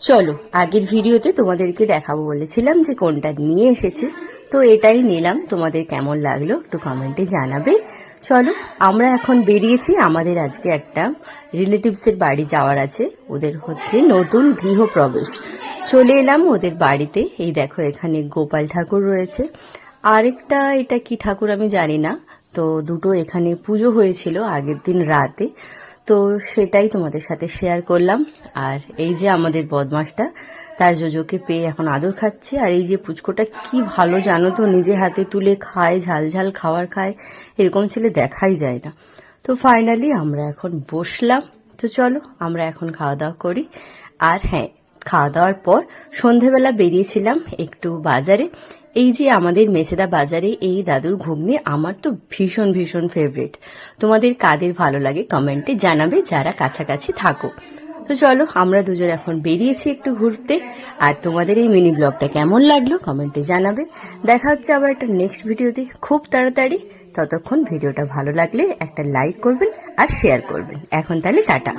চলো, আগের ভিডিওতে তোমাদেরকে দেখাবো বলেছিলাম যে কোনটা নিয়ে এসেছি। তো এটাই নিলাম, তোমাদের কেমন লাগল একটু কমেন্টে জানাবে। চলো, আমরা এখন বেরিয়েছি, আমাদের আজকে একটা রিলেটিভসের বাড়ি যাওয়ার আছে, ওদের হচ্ছে নতুন গৃহপ্রবেশ। চলে এলাম ওদের বাড়িতে, এই দেখো এখানে গোপাল ঠাকুর রয়েছে। আরেকটা এটা কি ঠাকুর আমি জানি না, তো দুটো এখানে পুজো হয়েছিল আগের দিন রাতে। তো সেটাই তোমাদের সাথে শেয়ার করলাম। আর এই যে আমাদের বদমাসটা তার জোজোকে পেয়ে এখন আদর খাচ্ছে। আর এই যে পুচকোটা কি ভালো জানো তো, নিজে হাতে তুলে খায়, ঝাল ঝাল খাবার খায়, এরকম ছেলে দেখাই যায় না। তো ফাইনালি আমরা এখন বসলাম। তো চলো আমরা এখন খাওয়া দাওয়া করি। আর হ্যাঁ খাওয়া দাওয়ার পর সন্ধেবেলা বেরিয়েছিলাম একটু বাজারে। এই যে আমাদের মেছেদা বাজারে এই দাদুর ঘুগনি আমার তো ভীষণ ভীষণ ফেভারিট তোমাদের কাদের ভালো লাগে কমেন্টে জানাবে, যারা কাছাকাছি থাকো। তো চলো, আমরা দুজন এখন বেরিয়েছি একটু ঘুরতে। আর তোমাদের এই মিনি ব্লগটা কেমন লাগল কমেন্টে জানাবে। দেখা হচ্ছে আবার একটা নেক্সট ভিডিওতে। খুব তাড়াতাড়ি। ততক্ষণ ভিডিওটা ভালো লাগলে একটা লাইক করবেন আর শেয়ার করবেন। এখন তাহলে টাটা।